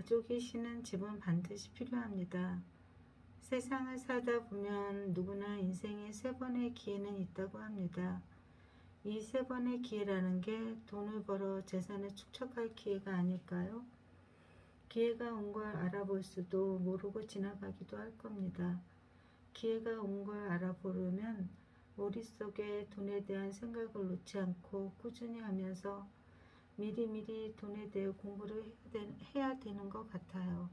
가족이 쉬는 집은 반드시 필요합니다. 세상을 살다 보면 누구나 인생에 세 번의 기회는 있다고 합니다. 이 세 번의 기회라는 게 돈을 벌어 재산을 축적할 기회가 아닐까요? 기회가 온 걸 알아볼 수도 모르고 지나가기도 할 겁니다. 기회가 온 걸 알아보려면 머릿속에 돈에 대한 생각을 놓지 않고 꾸준히 하면서 미리미리 돈에 대해 공부를 해야, 되는 것 같아요.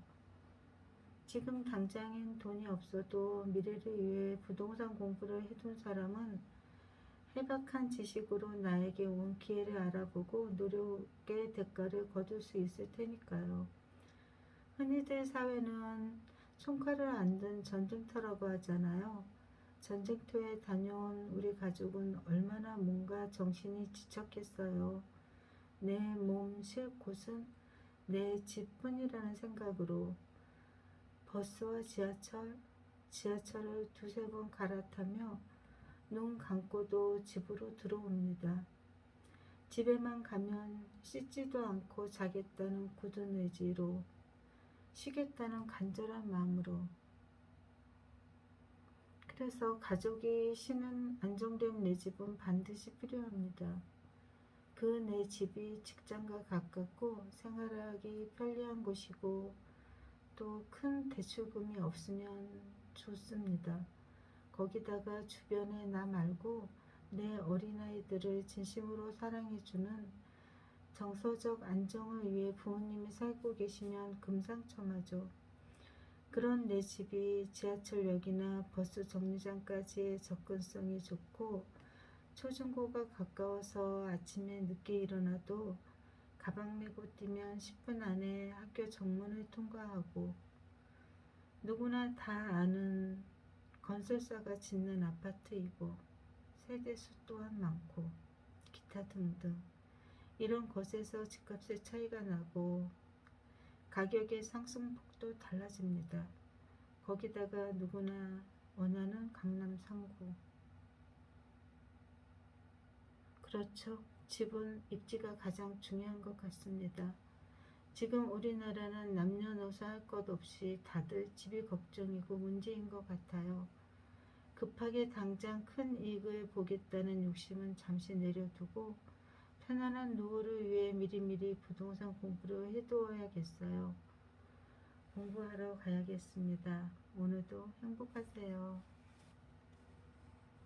지금 당장엔 돈이 없어도 미래를 위해 부동산 공부를 해둔 사람은 해박한 지식으로 나에게 온 기회를 알아보고 노력의 대가를 거둘 수 있을 테니까요. 흔히들 사회는 총칼을 안 든 전쟁터라고 하잖아요. 전쟁터에 다녀온 우리 가족은 얼마나 몸과 정신이 지쳤겠어요. 내몸쉴 곳은 내 집뿐이라는 생각으로 버스와 지하철, 지하철을 두세 번 갈아타며 눈 감고도 집으로 들어옵니다. 집에만 가면 씻지도 않고 자겠다는 굳은 의지로 쉬겠다는 간절한 마음으로 그래서 가족이 쉬는 안정된 내 집은 반드시 필요합니다. 그 내 집이 직장과 가깝고 생활하기 편리한 곳이고 또 큰 대출금이 없으면 좋습니다. 거기다가 주변에 나 말고 내 어린아이들을 진심으로 사랑해주는 정서적 안정을 위해 부모님이 살고 계시면 금상첨화죠. 그런 내 집이 지하철역이나 버스 정류장까지의 접근성이 좋고 초중고가 가까워서 아침에 늦게 일어나도 가방 메고 뛰면 10분 안에 학교 정문을 통과하고 누구나 다 아는 건설사가 짓는 아파트이고 세대수 또한 많고 기타 등등 이런 것에서 집값의 차이가 나고 가격의 상승폭도 달라집니다. 거기다가 누구나 원하는 강남 상구 그렇죠. 집은 입지가 가장 중요한 것 같습니다. 지금 우리나라는 남녀노소 할 것 없이 다들 집이 걱정이고 문제인 것 같아요. 급하게 당장 큰 이익을 보겠다는 욕심은 잠시 내려두고 편안한 노후를 위해 미리미리 부동산 공부를 해두어야겠어요. 공부하러 가야겠습니다. 오늘도 행복하세요.